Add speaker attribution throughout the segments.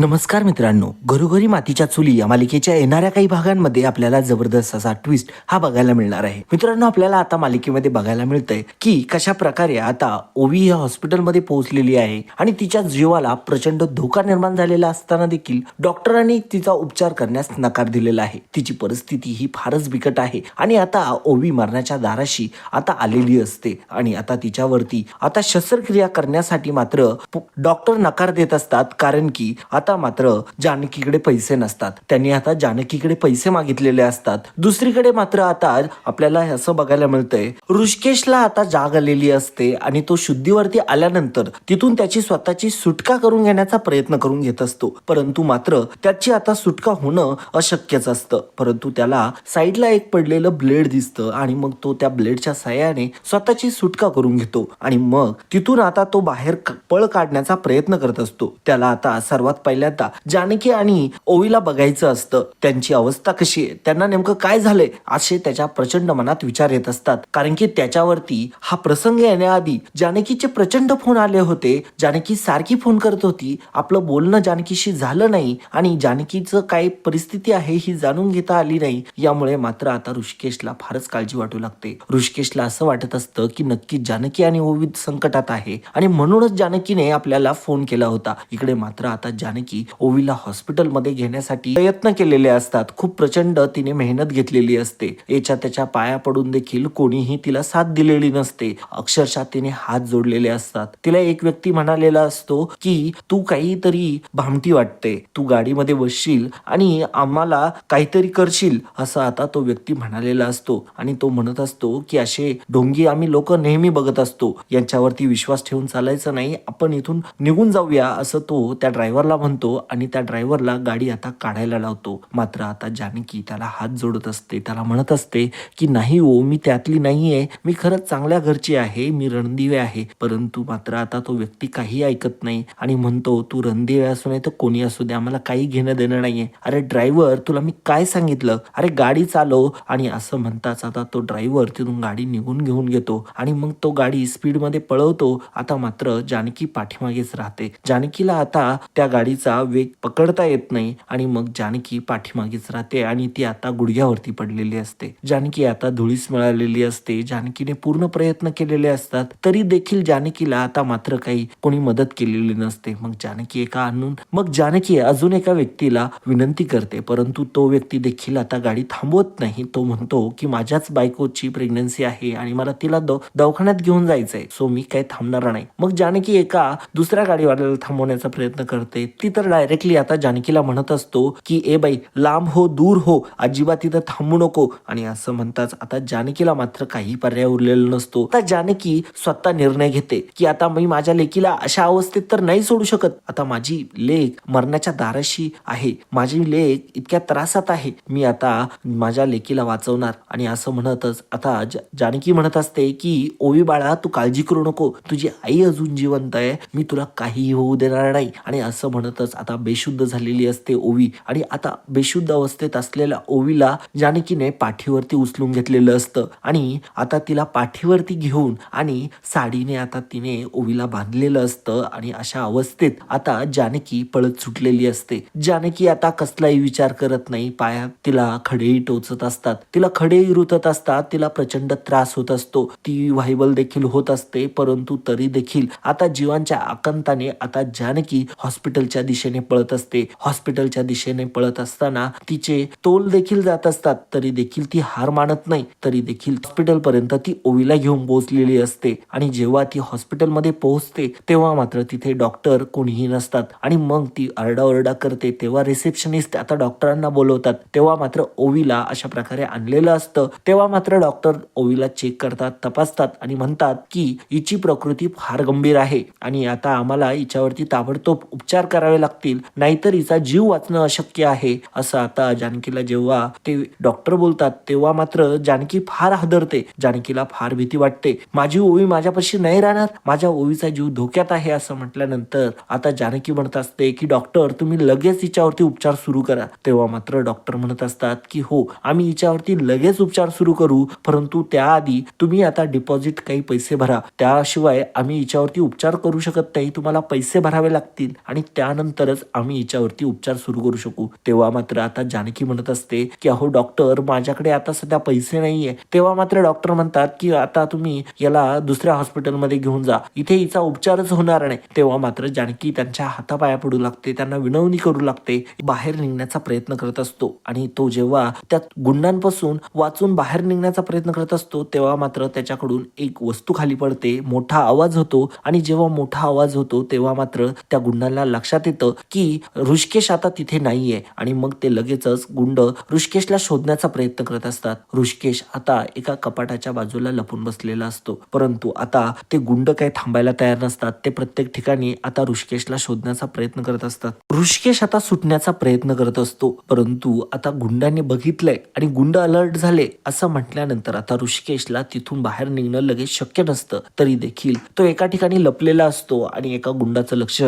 Speaker 1: नमस्कार मित्रांनो घरोघरी मातीच्या चुली या मालिकेच्या येणाऱ्या काही भागांमध्ये आपल्याला जबरदस्त असा ट्विस्ट हा बघायला मिळणार आहे. मित्रांनो आपल्याला आता मालिकेमध्ये बघायला मिळतंय की कशा प्रकारे आता ओवी या हॉस्पिटलमध्ये पोहोचलेली आहे आणि तिच्या जीवाला प्रचंड धोका निर्माण झालेला असताना देखील डॉक्टरांनी तिचा उपचार करण्यास नकार दिलेला आहे. तिची परिस्थिती ही फारच बिकट आहे आणि आता ओवी मरणाच्या दाराशी आता आलेली असते आणि आता तिच्यावरती आता शस्त्रक्रिया करण्यासाठी मात्र डॉक्टर नकार देत असतात कारण की आता मात्र जानकीकडे पैसे नसतात. त्यांनी आता जानकीकडे पैसे मागितलेले असतात. दुसरीकडे मात्र आता आपल्याला असं बघायला मिळतंय ऋषिकेशला आता जाग आलेली असते आणि तो शुद्धीवरती आल्यानंतर तिथून त्याची स्वतःची सुटका करून घेण्याचा प्रयत्न करून घेत असतो. परंतु मात्र त्याची आता सुटका होणं अशक्यच असतं. परंतु त्याला साईडला एक पडलेलं ब्लेड दिसतं आणि मग तो त्या ब्लेडच्या सहाय्याने स्वतःची सुटका करून घेतो. आणि मग तिथून आता तो बाहेर पळ काढण्याचा प्रयत्न करत असतो. त्याला आता सर्वात पहिल्यांदा जानकी आणि ओवीला बघायचं असतं. त्यांची अवस्था कशी आहे? त्यांना नेमकं काय झालंय? असे त्याच्या प्रचंड मनात विचार येत असतात. कारण की त्याच्यावरती हा प्रसंग येण्याआधी जानकीचे प्रचंड फोन आले होते. जानकी सारखी फोन करत होती. आपलं बोलणं जानकीशी झालं नाही आणि जानकीचं काय परिस्थिती आहे ही जाणून घेता आली नाही. यामुळे मात्र आता ऋषिकेशला फारच काळजी वाटू लागते. ऋषिकेशला असं वाटत असतं की नक्की जानकी आणि ओवी संकटात आहे. आणि म्हणूनच जानकीने आपल्याला फोन केला होता. इकडे मात्र आता जानकी ओवीला हॉस्पिटलमध्ये घेण्यासाठी प्रयत्न केलेले असतात. खूप प्रचंड तिने मेहनत घेतलेली असते. याच्या त्याच्या पाया पडून देखील कोणीही तिला साथ दिलेली नसते. अक्षरशः तिने हात जोडलेले असतात. तिला एक व्यक्ती म्हणालेला असतो की तू काहीतरी भामटी वाटते. तू गाडीमध्ये बसशील आणि आम्हाला काहीतरी करशील असं आता तो व्यक्ती म्हणालेला असतो. आणि तो म्हणत असतो की असे ढोंगी आम्ही लोक नेहमी बघत असतो. यांच्यावरती विश्वास ठेवून चालायचं नाही. आपण इथून निघून जाऊया असं तो त्या ड्रायव्हरला म्हणतो. म्हणतो आणि त्या ड्रायव्हरला गाडी आता काढायला लावतो. मात्र आता जानकी त्याला हात जोडत असते. त्याला म्हणत असते की नाही ओ मी त्यातली नाहीये. मी खरंच चांगल्या घरची आहे. मी रणदिवे आहे. परंतु मात्र आता तो व्यक्ती काही ऐकत नाही आणि म्हणतो तू रणदिवे असू नाही तर कोणी असू दे आम्हाला काही घेणं देणं नाहीये. अरे ड्रायव्हर तुला मी काय सांगितलं? अरे गाडी चालव. आणि असं म्हणताच आता तो ड्रायव्हर तिथून गाडी निघून घेऊन घेतो आणि मग तो गाडी स्पीडमध्ये पळवतो. आता मात्र जानकी पाठीमागेच राहते. जानकीला आता त्या गाडीचा वेग पकडता येत नाही आणि मग जानकी पाठीमागेच राहते आणि ती आता गुडघ्यावरती पडलेली असते. जानकी आता धुळीस मिळालेली असते. जानकीने पूर्ण प्रयत्न केलेले असतात. तरी देखील जानकीला आता मात्र काही कोणी मदत केलेली नसते. मग जानकी एका आणून मग जानकी अजून एका व्यक्तीला विनंती करते. परंतु तो व्यक्ती देखील आता गाडी थांबवत नाही. तो म्हणतो की माझ्याच बायकोची प्रेग्नन्सी आहे आणि मला तिला दवाखान्यात घेऊन जायचंय. सो मी काही थांबणार नाही. मग जानकी एका दुसऱ्या गाडीवाल्याला थांबवण्याचा प्रयत्न करते. ती तर डायरेक्टली आता जानकीला म्हणत असतो की ए बाई लांब हो दूर हो अजिबात तिथं थांबू नको. आणि असं म्हणताच आता जानकीला मात्र काही पर्याय उरलेला नसतो. आता जानकी स्वतः निर्णय घेते की आता मी माझ्या लेकीला अशा अवस्थेत तर नाही सोडू शकत. आता माझी लेख मरणाच्या दाराशी आहे. माझी लेख इतक्या त्रासात आहे. मी आता माझ्या लेकीला वाचवणार. आणि असं म्हणतच आता जानकी म्हणत असते की ओवी बाळा तू काळजी करू नको. तुझी आई अजून जिवंत आहे. मी तुला काहीही होऊ देणार नाही. आणि असं म्हणत अर्थातच आता बेशुद्ध झालेली असते ओवी. आणि आता बेशुद्ध अवस्थेत असलेल्या ओवीला जानकीने पाठीवरती उचलून घेतलेलं असतं. आणि आता तिला पाठीवरती घेऊन आणि साडीने आता तिने ओवीला बांधलेलं असतं. आणि अशा अवस्थेत आता जानकी पळत सुटलेली असते. जानकी आता कसलाही विचार करत नाही. पायात तिला खडेही टोचत असतात. तिला खडेही रुतत असतात. तिला प्रचंड त्रास होत असतो. ती व्हायबल देखील होत असते. परंतु तरी देखील आता जीवांच्या आकंताने आता जानकी हॉस्पिटलच्या दिशेने पळत असते. हॉस्पिटलच्या दिशेने पळत असताना तिचे तोल देखील जात असतात. तरी देखील ती हार मानत नाही. तरी देखील हॉस्पिटल पर्यंत ती ओवीला घेऊन पोहोचलेली असते. आणि जेव्हा ती हॉस्पिटलमध्ये पोहोचते तेव्हा मात्र तिथे डॉक्टर कोणीही नसतात. आणि मग ती आरडाओरडा करते. तेव्हा रिसेप्शनिस्ट आता डॉक्टरांना बोलवतात. तेव्हा मात्र ओवीला अशा प्रकारे आणलेलं असतं. तेव्हा मात्र डॉक्टर ओवीला चेक करतात तपासतात आणि म्हणतात की हिची प्रकृती फार गंभीर आहे. आणि आता आम्हाला हिच्यावरती ताबडतोब उपचार करावे लागतील. नाहीतर हिचा जीव वाचणं अशक्य आहे असं आता जानकीला जेव्हा ते डॉक्टर बोलतात तेव्हा मात्र जानकी फार हादरते. जानकीला फार भीती वाटते. माझी ओवी माझ्यापाशी नाही राहणार. माझ्या ओवीचा जीव धोक्यात आहे असं म्हटल्यानंतर आता जानकी म्हणत असते की डॉक्टर तुम्ही लगेच हिच्यावरती उपचार सुरू करा. तेव्हा मात्र डॉक्टर म्हणत असतात की हो आम्ही हिच्यावरती लगेच उपचार सुरू करू. परंतु त्याआधी तुम्ही आता डिपॉझिट काही पैसे भरा. त्याशिवाय आम्ही हिच्यावरती उपचार करू शकत नाही. तुम्हाला पैसे भरावे लागतील. आणि त्यानंतर त्यानंतरच आम्ही हिच्यावरती उपचार सुरू करू शकू. तेव्हा मात्र आता जानकी म्हणत असते की अहो डॉक्टर माझ्याकडे आता सध्या पैसे नाहीये. तेव्हा मात्र डॉक्टर म्हणतात की आता तुम्ही याला दुसऱ्या हॉस्पिटलमध्ये घेऊन जा. इथे हिचा उपचारच होणार नाही. तेव्हा मात्र जानकी त्यांच्या हातापाया पडू लागते त्यांना विनवणी करू लागते बाहेर निघण्याचा प्रयत्न करत असतो. आणि तो जेव्हा त्या गुंडांपासून वाचून बाहेर निघण्याचा प्रयत्न करत असतो तेव्हा मात्र त्याच्याकडून एक वस्तू खाली पडते मोठा आवाज होतो. आणि जेव्हा मोठा आवाज होतो तेव्हा मात्र त्या गुंडांना लक्षात येतं की ऋषिकेश आता तिथे नाहीये आणि मग ते लगेचच गुंड ऋषिकेशला शोधण्याचा प्रयत्न करत असतात. ऋषिकेश आता एका कपाटाच्या बाजूला लपून बसलेला असतो. परंतु आता ते गुंड काही थांबायला तयार नसतात. ते प्रत्येक ठिकाणी आता ऋषिकेशला शोधण्याचा प्रयत्न करत असतात. ऋषिकेश आता सुटण्याचा प्रयत्न करत असतो. परंतु आता गुंडांनी बघितलंय आणि गुंड अलर्ट झाले असं म्हटल्यानंतर आता ऋषिकेशला तिथून बाहेर निघणं लगेच शक्य नसतं. तरी देखील तो एका ठिकाणी लपलेला असतो आणि एका गुंडाचं लक्ष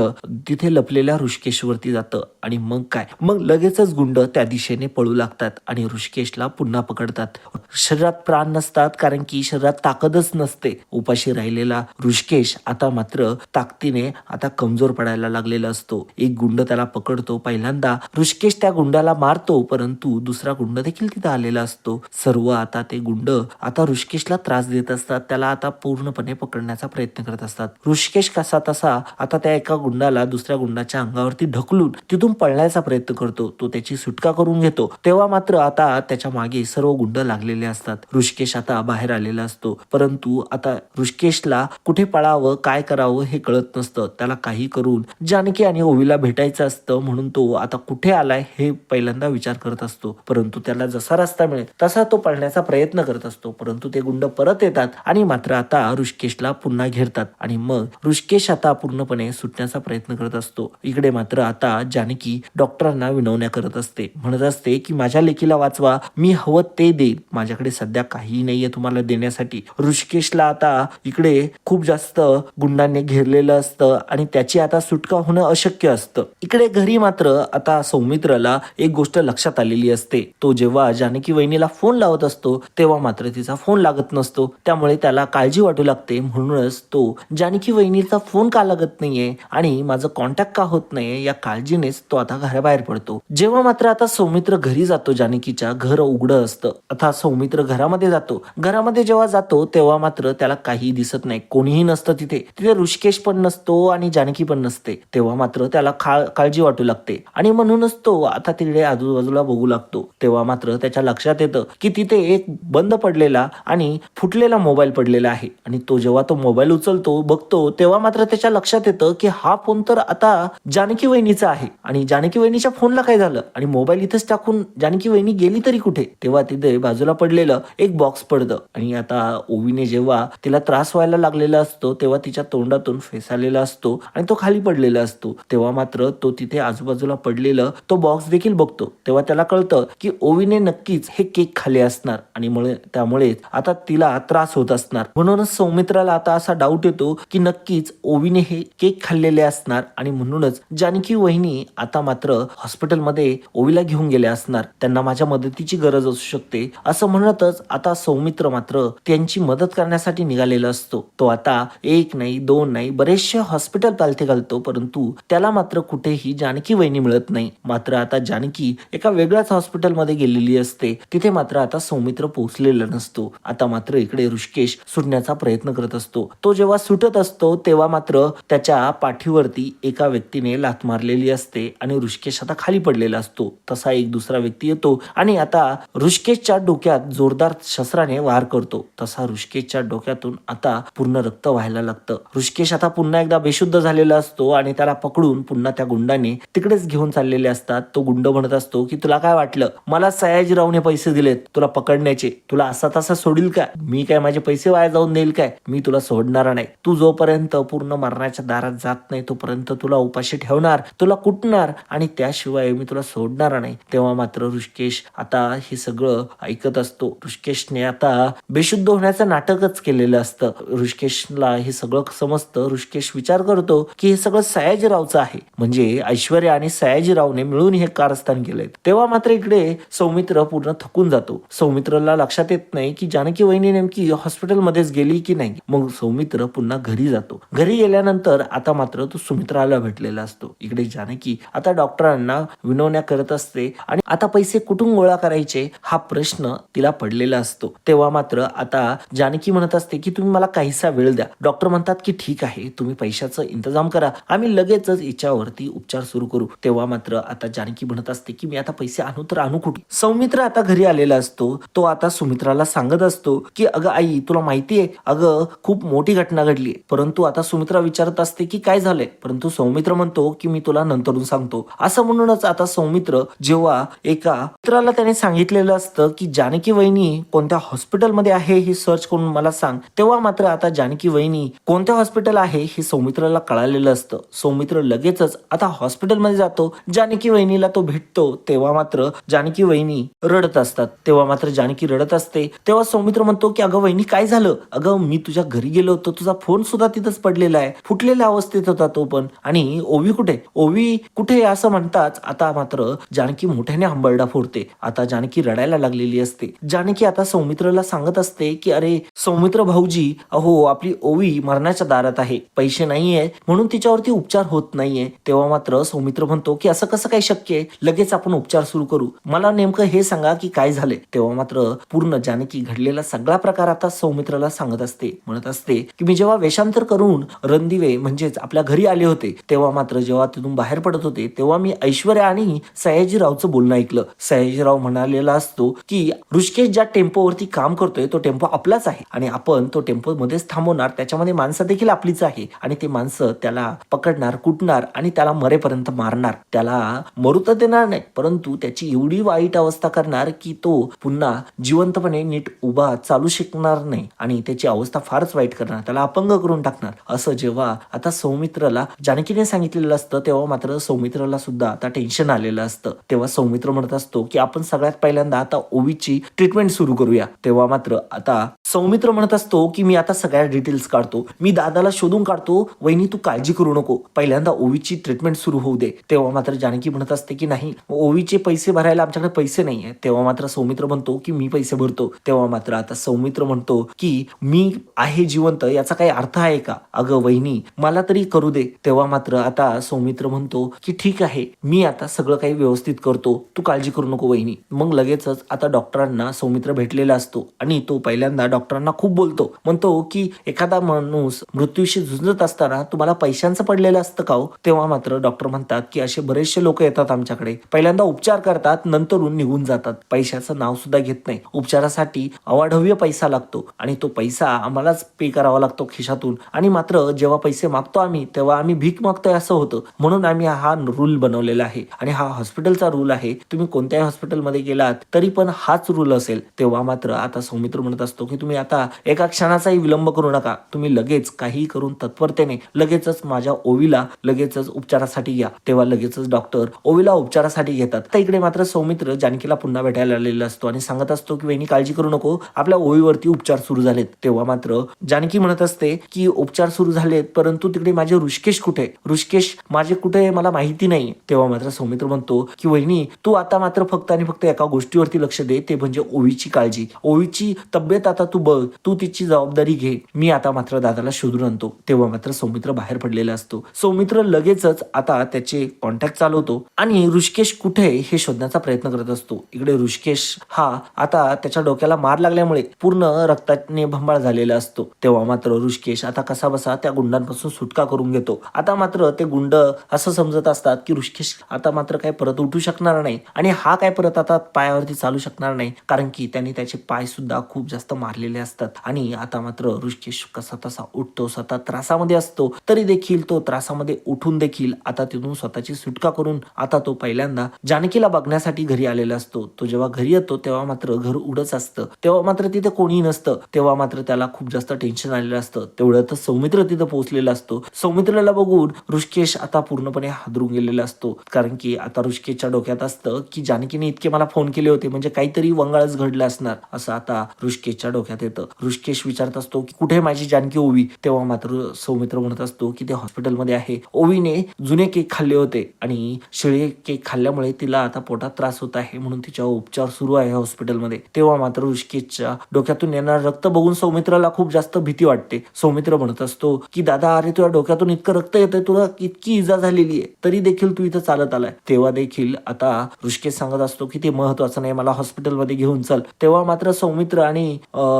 Speaker 1: तिथे लपलेल्या ऋषिकेशवरती जातं. आणि मग काय? मग लगेचच गुंड त्या दिशेने पळू लागतात आणि ऋषिकेशला पुन्हा पकडतात. शरीरात प्राण नसतात कारण की शरीरात ताकदच नसते. उपाशी राहिलेला ऋषिकेश आता मात्र ताकदीने आता कमजोर पडायला लागलेला असतो. एक गुंड त्याला पकडतो. पहिल्यांदा ऋषिकेश त्या गुंडाला मारतो परंतु दुसरा गुंड देखील तिथं आलेला असतो. सर्व आता ते गुंड आता ऋषिकेशला त्रास देत असतात. त्याला आता पूर्णपणे पकडण्याचा प्रयत्न करत असतात. ऋषिकेश कसा तसा आता त्या एका गुंडाला दुसऱ्या गुंडाच्या अंगावरती ढकलून तिथून पळण्याचा प्रयत्न करतो. तो त्याची सुटका करून घेतो. तेव्हा मात्र आता त्याच्यामागे सर्व गुंड लागलेले असतात. ऋषिकेश आता बाहेर आलेला असतो. परंतु आता ऋषिकेशला कुठे पळावं काय करावं हे कळत नसतं. त्याला काही करून जानकी आणि ओवीला भेटायचं असतं म्हणून तो आता कुठे आलाय हे पहिल्यांदा विचार करत असतो. परंतु त्याला जसा रस्ता मिळेल तसा तो पळण्याचा प्रयत्न करत असतो. परंतु ते गुंड परत येतात आणि मात्र आता ऋषिकेशला पुन्हा घेरतात. आणि मग ऋषिकेश आता पूर्णपणे सुटण्याचा प्रयत्न करत असतो. इकडे मात्र आता जानकी डॉक्टरांना विनवण्या करत असते. म्हणत असते की माझ्या लेखीला वाचवा. मी हवं ते देईन. माझ्याकडे सध्या काहीही नाहीये तुम्हाला देण्यासाठी. ऋषिकेशला आता इकडे खूप जास्त गुंडांनी घेरलेलं असतं आणि त्याची आता सुटका होणं अशक्य असतं. इकडे घरी मात्र आता सौमित्रला एक गोष्ट लक्षात आलेली असते. तो जेव्हा जानकी वहिनीला फोन लावत असतो तेव्हा मात्र तिचा फोन लागत नसतो. त्यामुळे त्याला काळजी वाटू लागते. म्हणूनच तो जानकी वहिनीचा फोन का लागत नाहीये आणि माझं कॉन्टॅक्ट का होत नाहीये या काळजीनेच तो आता घराबाहेर पडतो. जेव्हा मात्र आता सौमित्र घरी जातो जानकीच्या घर उघडं असतं आता सौमित्र घरामध्ये जातो. घरामध्ये जेव्हा जातो तेव्हा मात्र त्याला काही दिसत नाही. कोणीही नसतं तिथे. तिथे ऋषिकेश पण नसतो आणि जानकी पण नसते. तेव्हा मात्र त्याला काळजी वाटू लागते. आणि म्हणूनच तो आता तिकडे आजूबाजूला बघू लागतो. तेव्हा मात्र त्याच्या लक्षात येतं की तिथे एक बंद पडलेला आणि फुटलेला मोबाईल पडलेला आहे. आणि तो जेव्हा तो मोबाईल उचलतो बघतो तेव्हा मात्र त्याच्या लक्षात येतं की हा फोन तर आता जानकी वहिनीचा आहे. आणि जानकी वहिनीच्या फोनला काय झालं? आणि मोबाईल इथंच टाकून जानकी वहिनी गेली तरी कुठे? तेव्हा तिथे बाजूला पडलेलं एक बॉक्स पडतं. आणि आता ओवीने जेव्हा तिला त्रास व्हायला लागलेला असतो तेव्हा तिच्या तोंडातून फेसालेला असतो आणि तो खाली पडलेला असतो. तेव्हा मात्र तो तिथे आजूबाजूला पडलेलं तो बॉक्स देखील बघतो. तेव्हा त्याला कळतं की ओवीने नक्कीच हे केक खाले असणार. आणि मुळे त्यामुळे आता तिला त्रास होत असणार. म्हणूनच सौमित्राला आता असा डाऊट येतो की नक्कीच ओवीने हे केक खाल्लेले असणार. आणि म्हणूनच जानकी वहिनी आता मात्र हॉस्पिटलमध्ये ओवीला घेऊन गेले असणार. त्यांना माझ्या मदतीची गरज असू शकते असं म्हणतच आता सौमित्र मात्र त्यांची मदत करण्यासाठी निघालेला असतो. तो आता एक नाही दोन नाही बरेचसे हॉस्पिटल पालथे घालतो परंतु त्याला मात्र कुठेही जानकी वहिनी मिळत नाही. मात्र आता जानकी एका वेगळ्याच हॉस्पिटलमध्ये गेलेली असते. तिथे मात्र आता सौमित्र पोहोचलेला नसतो. आता मात्र इकडे ऋषिकेश सुटण्याचा प्रयत्न करत असतो. तो जेव्हा सुटत असतो तेव्हा मात्र त्याच्या पाठीवरती एका व्यक्तीने लात मारलेली असते आणि ऋषिकेश आता खाली पडलेला असतो. तसा एक दुसरा व्यक्ती येतो आणि आता ऋषिकेशच्या डोक्यात जोरदार शस्त्राने वार करतो. तसा ऋषिकेशच्या डोक्यातून आता पूर्ण रक्त व्हायला लागतं. ऋषिकेश आता पुन्हा एकदा बेशुद्ध झालेला असतो आणि त्याला पकडून पुन्हा त्या गुंडाने तिकडेच घेऊन चाललेले असतात. तो गुंड म्हणत असतो की तुला काय वाटलं? मला सयाजीरावने पैसे दिलेत. तुला पकडण्याचे. तुला असा तसा सोडील का मी काय माझे पैसे वाया जाऊन देईल काय? मी तुला सोडणार नाही. तू जोपर्यंत पूर्ण मरणाच्या दारात जात नाही तोपर्यंत तुला उपाशी ठेवणार तुला कुटणार आणि त्याशिवाय मी तुला सोडणार नाही. तेव्हा मात्र ऋषिकेश आता हे सगळं ऐकत असतो. ऋषिकेशने आता बेशुद्ध होण्याचं नाटकच केलेलं असतं. ऋषिकेशला हे सगळं समजतं. ऋषिकेश विचार करतो की हे सगळं सयाजीरावचं आहे. म्हणजे ऐश्वर्या आणि सयाजीरावने मिळून हे कारस्थान केलंय. तेव्हा मात्र इकडे सौमित्र पूर्ण थकून जातो. सौमित्रला लक्षात येत नाही की जानकी वहिनी नेमकी हॉस्पिटलमध्येच गेली की नाही. मग सौमित्र पुन्हा घरी जातो. घरी गेल्यानंतर आता मात्र तो सुमित्राला भेटलेला झालेला असतो. इकडे जानकी आता डॉक्टरांना विनवण्या करत असते आणि आता पैसे कुठून गोळा करायचे हा प्रश्न तिला पडलेला असतो. तेव्हा मात्र आता जानकी म्हणत असते की तुम्ही मला काहीसा वेळ द्या. डॉक्टर म्हणतात की ठीक आहे तुम्ही पैशाचं इंतजाम करा. आम्ही लगेचच हिच्यावरती उपचार सुरू करू. तेव्हा मात्र आता जानकी म्हणत असते की मी आता पैसे आणू तर आणू कुठे? सौमित्र आता घरी आलेला असतो. तो आता सुमित्राला सांगत असतो की अगं आई तुला माहिती आहे अगं खूप मोठी घटना घडली परंतु आता सुमित्रा विचारत असते की काय झालंय? परंतु सौमित्र म्हणतो की मी तुला नंतरून सांगतो. असं म्हणूनच आता सौमित्र जेव्हा एका मित्राला त्याने सांगितलेलं असतं की जानकी वहिनी कोणत्या हॉस्पिटलमध्ये आहे हे सर्च करून मला सांग. तेव्हा मात्र आता जानकी वहिनी कोणत्या हॉस्पिटल आहे हे सौमित्राला कळालेलं असतं. सौमित्र लगेचच आता हॉस्पिटलमध्ये जातो. जानकी वहिनीला तो भेटतो. तेव्हा मात्र जानकी वहिनी रडत असतात. तेव्हा मात्र जानकी रडत असते. तेव्हा सौमित्र म्हणतो की अगं वहिनी काय झालं? अगं मी तुझ्या घरी गेलो होतो. तुझा फोन सुद्धा तिथंच पडलेला आहे. फुटलेल्या अवस्थेत होता तो पण. आणि ओवी कुठे? ओवी कुठे असं म्हणताच आता मात्र जानकी मोठ्याने हंबरडा फोडते. आता जानकी रडायला लागलेली असते. जानकी आता सौमित्रला सांगत असते की अरे सौमित्र भाऊजी अहो आपली ओवी मरणाच्या दारात आहे. पैसे नाहीये. म्हणून तिच्यावरती उपचार होत नाहीये. तेव्हा मात्र सौमित्र म्हणतो की असं कसं काय शक्य आहे? लगेच आपण उपचार सुरू करू. मला नेमकं हे सांगा की काय झाले तेव्हा मात्र पूर्ण जानकी घडलेला सगळा प्रकार आता सौमित्राला सांगत असते. म्हणत असते की मी जेव्हा वेषांतर करून रणदिवे म्हणजेच आपल्या घरी आले होते तेव्हा मात्र जेव्हा तिथून बाहेर पडत होते तेव्हा मी ऐश्वर्या आणि सयाजीरावचं बोलणं ऐकलं. सयाजीराव म्हणालेला असतो की ऋषिकेश ज्या टेम्पोवरती काम करतोय तो टेम्पो आपलाच आहे आणि आपण तो टेम्पो मध्येच थांबवणार त्याच्यामध्ये माणसं देखील आपलीच आहे आणि ते माणसं त्याला पकडणार कुटणार आणि त्याला मरेपर्यंत मारणार. त्याला मरू तर देणार नाही परंतु त्याची एवढी वाईट अवस्था करणार की तो पुन्हा जिवंतपणे नीट उभा चालू शकणार नाही आणि त्याची अवस्था फारच वाईट करणार त्याला अपंग करून टाकणार. असं जेव्हा आता सौमित्रला जानकीने सांगितलेलं असतं तेव्हा मात्र सौमित्रला सुद्धा आता टेन्शन आलेलं असतं. तेव्हा सौमित्र म्हणत असतो की आपण सगळ्यात पहिल्यांदा आता ओवीची ट्रीटमेंट सुरू करूया. तेव्हा मात्र आता सौमित्र म्हणत असतो की मी आता सगळ्या डिटेल्स काढतो. मी दादाला शोधून काढतो वहिनी तू काळजी करू नको. पहिल्यांदा ओवीची ट्रीटमेंट सुरू होऊ दे. तेव्हा मात्र जानकी म्हणत असते की नाही ओवीचे पैसे भरायला आमच्याकडे पैसे नाहीये. तेव्हा मात्र सौमित्र म्हणतो की मी पैसे भरतो. तेव्हा मात्र आता सौमित्र म्हणतो की मी आहे जिवंत याचा काही अर्थ आहे का? अगं वहिनी मला तरी करू दे. तेव्हा मात्र आता सौमित्र म्हणतो की ठीक आहे मी आता सगळं काही व्यवस्थित करतो. तू काळजी करू नको वहिनी. मग लगेचच आता डॉक्टरांना सौमित्र भेटलेला असतो आणि तो पहिल्यांदा डॉक्टरांना खूप बोलतो. म्हणतो की एखादा माणूस मृत्यूशी झुंजत असताना तुम्हाला पैशांचं पडलेलं असतं का हो? तेव्हा मात्र डॉक्टर म्हणतात की असे बरेचसे लोक येतात आमच्याकडे. पहिल्यांदा उपचार करतात नंतरून निघून जातात. पैशाचं नाव सुद्धा घेत नाही. उपचारासाठी अवाढव्य पैसा लागतो आणि तो पैसा आम्हालाच पे करावा लागतो खिशातून. आणि मात्र जेव्हा पैसे मागतो आम्ही तेव्हा आम्ही भीक मागतोय असं होतं. म्हणून आम्ही हा रूल बनवलेला आहे. आणि हा हॉस्पिटलचा रूल आहे. तुम्ही कोणत्याही हॉस्पिटलमध्ये गेलात तरी पण हाच रूल असेल. तेव्हा मात्र आता सौमित्र म्हणत असतो की तुम्ही आता एका क्षणाचाही विलंब करू नका. तुम्ही लगेच काही करून तत्परतेने लगेचच माझ्या ओवीला लगेचच उपचारासाठी या. तेव्हा लगेचच डॉक्टर ओवीला उपचारासाठी घेतात. तर इकडे मात्र सौमित्र जानकीला पुन्हा भेटायला आलेला असतो आणि सांगत असतो की वहिनी काळजी करू नको. आपल्या ओवीवरती उपचार सुरू झालेत. तेव्हा मात्र जानकी म्हणत असते की उपचार सुरू झालेत परंतु तिकडे माझे ऋषिकेश कुठे? ऋषिकेश माझे कुठे मला माहिती नाही. तेव्हा मात्र सौमित्र म्हणतो की वहिनी तू आता मात्र फक्त आणि फक्त एका गोष्टीवरती लक्ष दे. ते म्हणजे ओवीची काळजी. ओवीची तब्येत आता तू बघ तू तिची जबाबदारी घे. मी आता मात्र दादाला शोधून आणतो. तेव्हा मात्र सौमित्र बाहेर पडलेला असतो. सौमित्र लगेचच आता त्याचे कॉन्टॅक्ट चालवतो आणि ऋषिकेश कुठे आहे हे शोधण्याचा प्रयत्न करत असतो. इकडे ऋषिकेश हा आता त्याच्या डोक्याला मार लागल्यामुळे पूर्ण रक्ताने भंबाळ झालेला असतो. तेव्हा मात्र ऋषिकेश आता कसा बसा त्या गुंडांपासून सुटका करून घेतो. आता मात्र ते गुंड असं समजत असतात की ऋषिकेश आता मात्र काय परत उठू शकणार नाही आणि हा काय परत आता पायावरती चालू शकणार नाही. कारण की त्याने त्याचे पाय सुद्धा खूप जास्त मारलेले असतात. आणि आता मात्र ऋषिकेश कसा तसा उठतो. स्वतः त्रासामध्ये असतो. तरी देखील तो त्रासामध्ये उठून देखील आता तिथून स्वतःची सुटका करून आता तो पहिल्यांदा जानकीला बघण्यासाठी घरी आलेला असतो. तो जेव्हा घरी येतो तेव्हा मात्र घर उडच असतं. तेव्हा मात्र तिथे कोणी नसतं. तेव्हा मात्र त्याला खूप जास्त टेन्शन आलेलं असतं. तेवढ्यातच सौमित्र तिथं पोहोचलेला असतो. सौमित्राला बघून ऋषिकेश आता पूर्णपणे हादरून गेलेला असतो. कारण की आता ऋषिकेशच्या डोक्यात असतं की जानकीने इतके मला फोन केले होते. म्हणजे काहीतरी वंगाळच घडलं असणार. असं आता ऋषिकेशच्या डोक्यात लक्षात येतं. ऋषिकेश विचारत असतो की कुठे माझी जानकी ओवी? तेव्हा मात्र सौमित्र म्हणत असतो की ते हॉस्पिटलमध्ये आहे. ओवीने जुने केक खाल्ले होते आणि शिळे केक खाल्ल्यामुळे तिला आता पोटात त्रास होत आहे म्हणून तिच्या उपचार सुरू आहे हॉस्पिटलमध्ये. तेव्हा मात्र ऋषिकेशच्या डोक्यातून येणार रक्त बघून सौमित्राला खूप जास्त भीती वाटते. सौमित्र म्हणत असतो की दादा अरे तुझ्या डोक्यातून इतकं रक्त येतंय तुला इतकी इजा झालेली आहे. तरी देखील तू इथं चालत आलाय. तेव्हा देखील आता ऋषिकेश सांगत असतो की ते महत्वाचं नाही मला हॉस्पिटलमध्ये घेऊन चल. तेव्हा मात्र सौमित्र आणि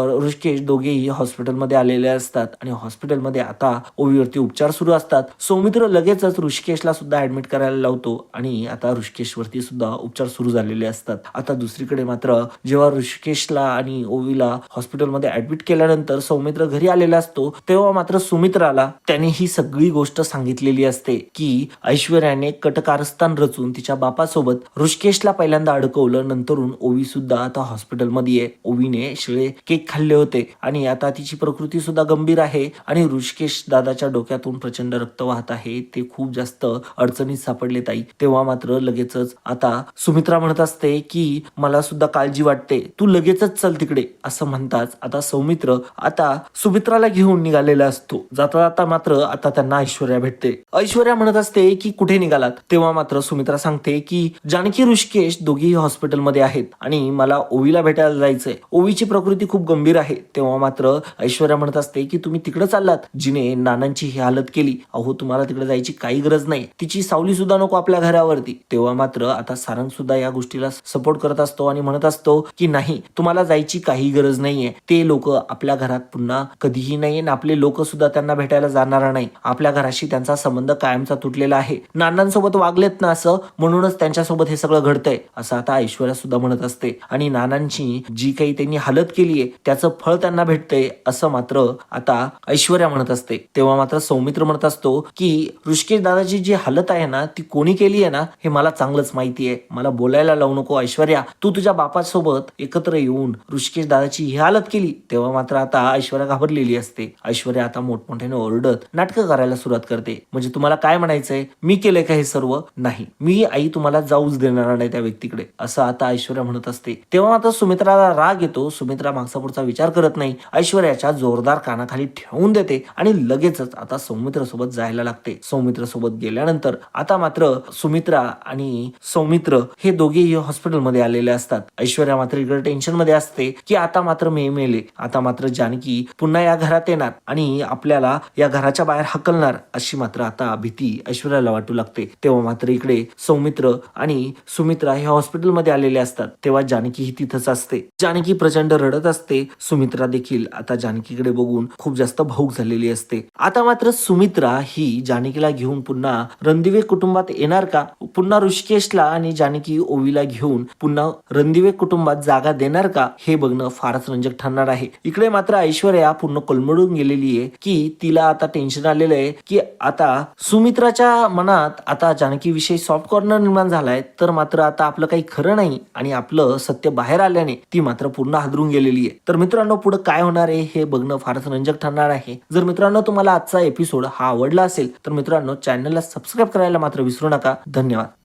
Speaker 1: ऋषिकेश दोघेही हॉस्पिटलमध्ये आलेले असतात आणि हॉस्पिटलमध्ये आता ओवीवरती उपचार सुरू असतात. सौमित्र लगेचच ऋषिकेशला सुद्धा ऍडमिट करायला लावतो आणि आता ऋषिकेशवरती सुद्धा उपचार सुरू झालेले असतात. आता दुसरीकडे मात्र जेव्हा ऋषिकेशला आणि ओवीला हॉस्पिटलमध्ये ऍडमिट केल्यानंतर सौमित्र घरी आलेला असतो तेव्हा मात्र सुमित्राला त्याने ही सगळी गोष्ट सांगितलेली असते की ऐश्वर्याने कटकारस्थान रचून तिच्या बापासोबत ऋषिकेशला पहिल्यांदा अडकवलं. नंतरून ओवी सुद्धा आता हॉस्पिटलमध्ये आहे. ओवीने शिळे केक खाल्ले होते. आणि आता तिची प्रकृती सुद्धा गंभीर आहे. आणि ऋषिकेश दादाच्या डोक्यातून प्रचंड रक्त वाहत आहे. ते खूप जास्त अडचणीत सापडले ताई. तेव्हा मात्र लगेचच आता सुमित्रा म्हणत असते की मला सुद्धा काळजी वाटते. तू लगेचच चल तिकडे. असं म्हणताच आता सौमित्र आता सुमित्राला घेऊन निघालेला असतो. जाता जाता मात्र आता त्यांना ऐश्वर्या भेटते. ऐश्वर्या म्हणत असते की कुठे निघालात? तेव्हा मात्र सुमित्रा सांगते की जानकी ऋषिकेश दोघीही हॉस्पिटलमध्ये आहेत आणि मला ओवीला भेटायला जायचंय. ओवीची प्रकृती खूप गंभीर आहे. तेव्हा मात्र ऐश्वर्या म्हणत असते की तुम्ही तिकडे चाललात. जिने नानांची ही हालत केली. अहो तुम्हाला तिकडे जायची काही गरज नाही. तिची सावली सुद्धा नको आपल्या घरावरती. तेव्हा मात्र आता सारंग सुद्धा या गोष्टीला सपोर्ट करत असतो आणि म्हणत असतो की नाही तुम्हाला जायची काही गरज नाहीये. ते लोक आपल्या घरात पुन्हा कधीही नाही आणि आपले लोक सुद्धा त्यांना भेटायला जाणार नाही. आपल्या घराशी त्यांचा संबंध कायमचा तुटलेला आहे. नानांसोबत वागलेत ना असं? म्हणूनच त्यांच्यासोबत हे सगळं घडतंय. असं आता ऐश्वर्या सुद्धा म्हणत असते. आणि नानांची जी काही त्यांनी हालत केली आहे त्याचं फळ त्यांना भेटते असं मात्र आता ऐश्वर्या म्हणत असते. तेव्हा मात्र सौमित्र म्हणत असतो की ऋषिकेश दादाची जी हालत आहे ना ती कोणी केली आहे ना हे मला चांगलंच माहिती आहे. मला बोलायला लावू नको ऐश्वर्या. तू तुझ्या बापासोबत एकत्र येऊन ऋषिकेश दादाची ही हालत केली. तेव्हा मात्र आता ऐश्वर्या घाबरलेली असते. ऐश्वर्या आता मोठमोठ्याने ओरडत नाटकं करायला सुरुवात करते. म्हणजे तुम्हाला काय म्हणायचंय? मी केलंय का हे सर्व? नाही. मी आई तुम्हाला जाऊच देणार नाही त्या व्यक्तीकडे. असं आता ऐश्वर्या म्हणत असते. तेव्हा मात्र सुमित्राला राग येतो. सुमित्रा मागचा पुढचा विचार करत नाही. ऐश्वर्याच्या जोरदार कानाखाली ठेवून देते आणि लगेचच आता सौमित्र सोबत जायला लागते. सौमित्र सोबत गेल्यानंतर आता मात्र सुमित्रा आणि सौमित्र हे दोघेही हॉस्पिटलमध्ये आलेले असतात. ऐश्वर्या मात्र इकडे टेन्शनमध्ये असते की आता मात्र मे मेले. आता मात्र जानकी पुन्हा या घरात येणार आणि आपल्याला या घराच्या बाहेर हकलणार अशी मात्र आता भीती ऐश्वर्याला वाटू लागते. तेव्हा मात्र इकडे सौमित्र आणि सुमित्रा हे हॉस्पिटलमध्ये आलेले असतात. तेव्हा जानकी ही तिथंच असते. जानकी प्रचंड रडत असते. सुमित्रा देखील आता जानकीकडे बघून खूप जास्त भाऊक झालेली असते. आता मात्र सुमित्रा ही जानकीला घेऊन पुन्हा रणदिवे कुटुंबात येणार का? पुन्हा ऋषिकेशला आणि जानकी ओवीला घेऊन पुन्हा रणदिवे कुटुंबात जागा देणार का? हे बघणं फारच रंजक ठरणार आहे. इकडे मात्र ऐश्वर्या पूर्ण कोलमडून गेलेली आहे की तिला आता टेन्शन आलेलं आहे की आता सुमित्राच्या मनात आता जानकी विषयी सॉफ्ट कॉर्नर निर्माण झालाय तर मात्र आता आपलं काही खरं नाही आणि आपलं सत्य बाहेर आल्याने ती मात्र पूर्ण हादरून गेलेली आहे. तर मित्रांनो पुढे काय होणार आहे हे बघणं फारच रंजक ठरणार आहे. जर मित्रांनो तुम्हाला आजचा एपिसोड हा आवडला असेल तर मित्रांनो चॅनलला सबस्क्राईब करायला मात्र विसरू नका. धन्यवाद.